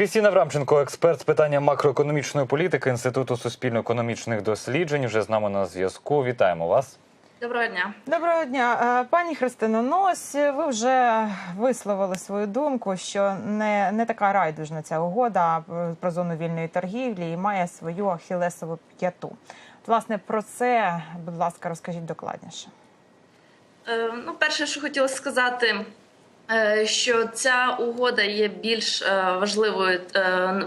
Крістіна Аврамченко, експерт з питання макроекономічної політики Інституту суспільно-економічних досліджень, вже з нами на зв'язку. Вітаємо вас. Доброго дня. Доброго дня, Е, пані Христино. Ну ось ви вже висловили свою думку, що не, не така райдужна ця угода про зону вільної торгівлі і має свою ахілесову п'яту. Власне, про це, будь ласка, розкажіть докладніше. Е, Ну, перше, що хотіла сказати, що ця угода є більш е, важливою е,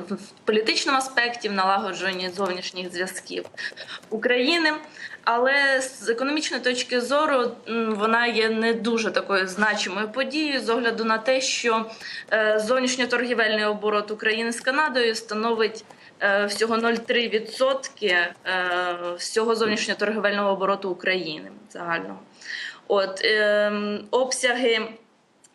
в політичному аспекті в налагодженні зовнішніх зв'язків України. Але з економічної точки зору вона є не дуже такою значимою подією з огляду на те, що е, зовнішньоторгівельний оборот України з Канадою становить е, всього 0,3% е, всього зовнішньоторгівельного обороту України загального. От ем, обсяги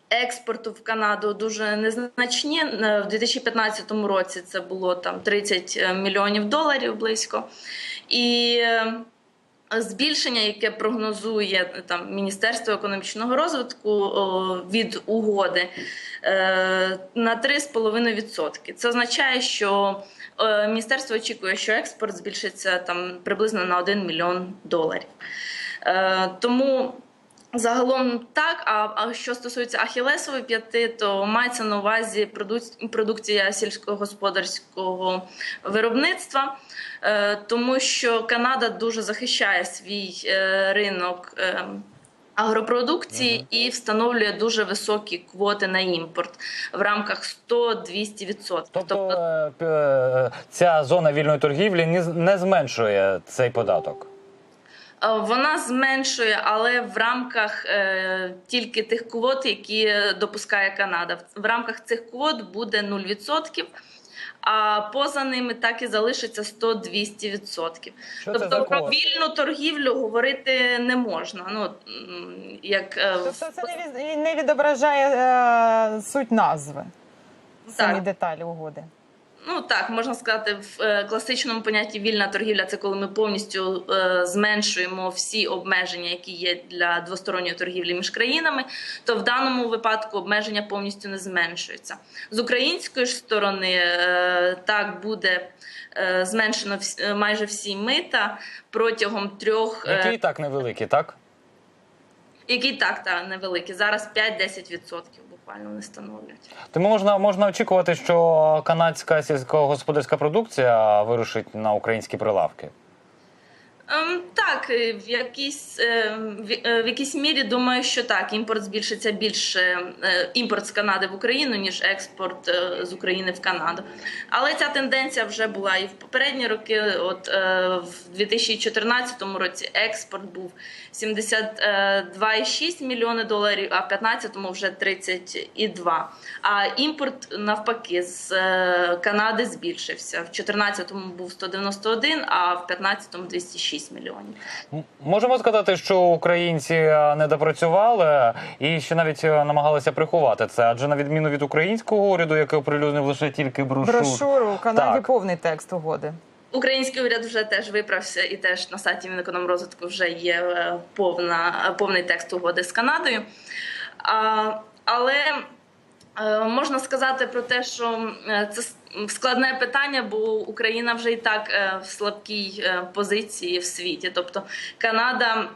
експорту в Канаду дуже незначні. Е, В 2015 році це було там 30 мільйонів доларів близько. І е, збільшення, яке прогнозує там Міністерство економічного розвитку від угоди е, на 3,5%. Це означає, що е, міністерство очікує, що експорт збільшиться там приблизно на 1 мільйон доларів. Е, Тому Загалом так. А, а що стосується ахілесової п'яти, то мається на увазі продук- продукція сільськогосподарського виробництва, е, тому що Канада дуже захищає свій е, ринок. е, Агропродукції і встановлює дуже високі квоти на імпорт в рамках 100-200%. Тобто е, ця зона вільної торгівлі не зменшує цей податок. Е, Вона зменшує, але в рамках е, тільки тих квот, які допускає Канада. В- рамках цих квот буде 0%, а поза ними так і залишиться 100-200%. Що тобто про вільну торгівлю говорити не можна. Ну як е, Тобто це не, від- не відображає е, суть назви, самі Так. деталі угоди. Ну так, можна сказати, в е, класичному понятті вільна торгівля це коли ми повністю е, зменшуємо всі обмеження, які є для двосторонньої торгівлі між країнами. То в даному випадку обмеження повністю не зменшуються. З української ж сторони е, так буде зменшено вс- е, майже всі мита протягом трьох, Які і так невеликі, так? Які так та невеликі. Зараз 5-10% буквально не становлять. Тому можна, можна очікувати, що канадська сільськогосподарська продукція вирушить на українські прилавки. Ем, Так, е, в якійсь, е, в- е, якійсь мірі думаю, що так. Імпорт збільшиться більше імпорт з Канади в Україну, ніж експорт з України в Канаду. Але ця тенденція вже була і в попередні роки. От в 2014 році експорт був 72,6 мільйони доларів, а в 2015 вже 30,2. А імпорт навпаки з Канади збільшився. В 2014 був 191, а в 2015 206 мільйонів. Можемо сказати, що українці е, не допрацювали і ще навіть е, намагалися приховати це, адже на відміну від українського уряду, який оприлюднив лише тільки брошур. Брошуру у Канаді Так. повний текст угоди. Український уряд вже теж виправся, і теж на сайті Мінекономрозвитку вже є е, повна, повний текст угоди з Канадою. А, але можна сказати про те, що це складне питання, бо Україна вже і так е, в слабкій е, позиції в світі. Тобто Канада.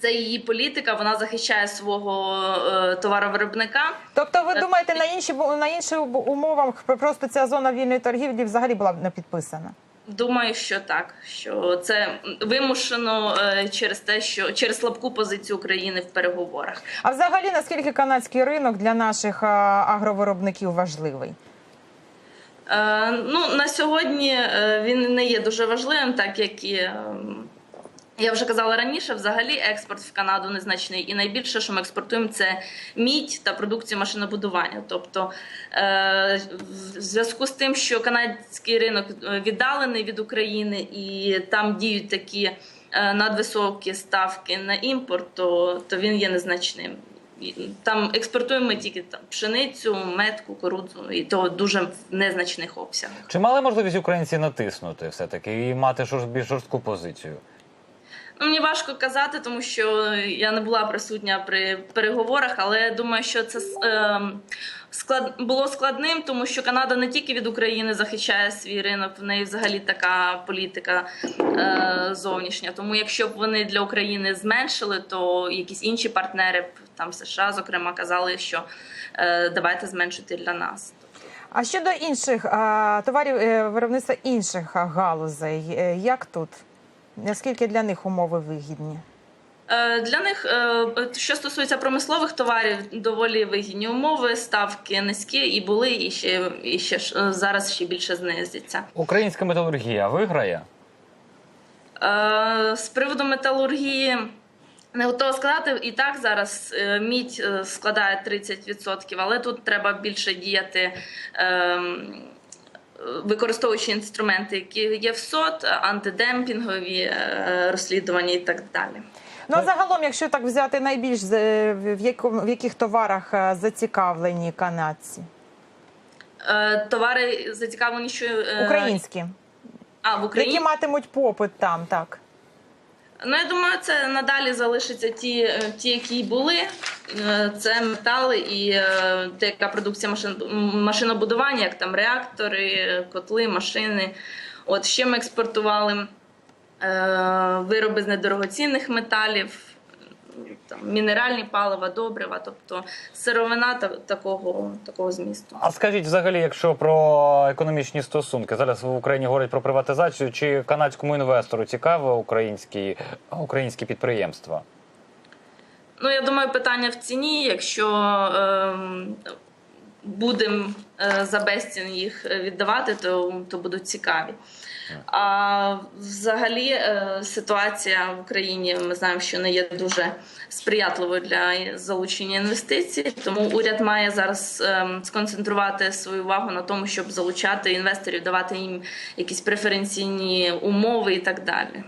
Це її політика, вона захищає свого е, товаровиробника. Тобто, ви думаєте, на інші на інших умовах просто ця зона вільної торгівлі взагалі була б не підписана? Думаю, що так, що це вимушено через те, що через слабку позицію України в переговорах. А взагалі, наскільки канадський ринок для наших агровиробників важливий? Е, ну на сьогодні е, він не є дуже важливим, так як і. ем, Я вже казала раніше, взагалі експорт в Канаду незначний, і найбільше, що ми експортуємо, це мідь та продукцію машинобудування. Тобто, е, в зв'язку з тим, що канадський ринок е, віддалений від України і там діють такі е, надвисокі ставки на імпорт, то, то він є незначним. Там експортуємо тільки там пшеницю, мед, кукурудзу, і то дуже в незначних обсягах. Чи мали можливість українці натиснути все таки і мати більш жорстку позицію? Ну, мені важко казати, тому що я не була присутня при переговорах, але думаю, що це е, склад було складним, тому що Канада не тільки від України захищає свій ринок, в неї взагалі така політика е, зовнішня. Тому якщо б вони для України зменшили, то якісь інші партнери там США, зокрема, казали, що е, давайте зменшити для нас. А щодо інших товарів е, виробництва інших галузей, е, як тут? Наскільки для них умови вигідні? Е, Для них, е, що стосується промислових товарів, доволі вигідні умови, ставки низькі і були, і ще, і ще е, зараз ще більше знизиться. Українська металургія виграє? З приводу металургії. Не готова сказати, і так зараз мідь складає 30%, але тут треба більше діяти, ем, використовуючи інструменти, які є в СОТ, антидемпінгові е, розслідування і так далі. Ну а загалом, якщо так взяти найбільш в якому в яких товарах е, зацікавлені канадці? Е, Товари зацікавлені, що е, Українські, а в Україні які матимуть попит там, так. Ну, я думаю, це надалі залишаться ті, е, ті, які були. Е, Це метали і деяка продукція машин, машинобудування, як там реактори, котли, машини. От ще ми експортували е, вироби з недорогоцінних металів, там, мінеральні палива, добрива, тобто сировина та, такого, такого змісту. А скажіть, взагалі, якщо про економічні стосунки, зараз в Україні говорять про приватизацію, чи канадському інвестору цікаво українські, українські підприємства? Ну, я думаю, питання в ціні. Якщо ем, будемо е, за безцін їх віддавати, то, то будуть цікаві. А взагалі е, ситуація в Україні ми знаємо, що не є дуже сприятливою для залучення інвестицій. Тому уряд має зараз ем, сконцентрувати свою увагу на тому, щоб залучати інвесторів, давати їм якісь преференційні умови і так далі.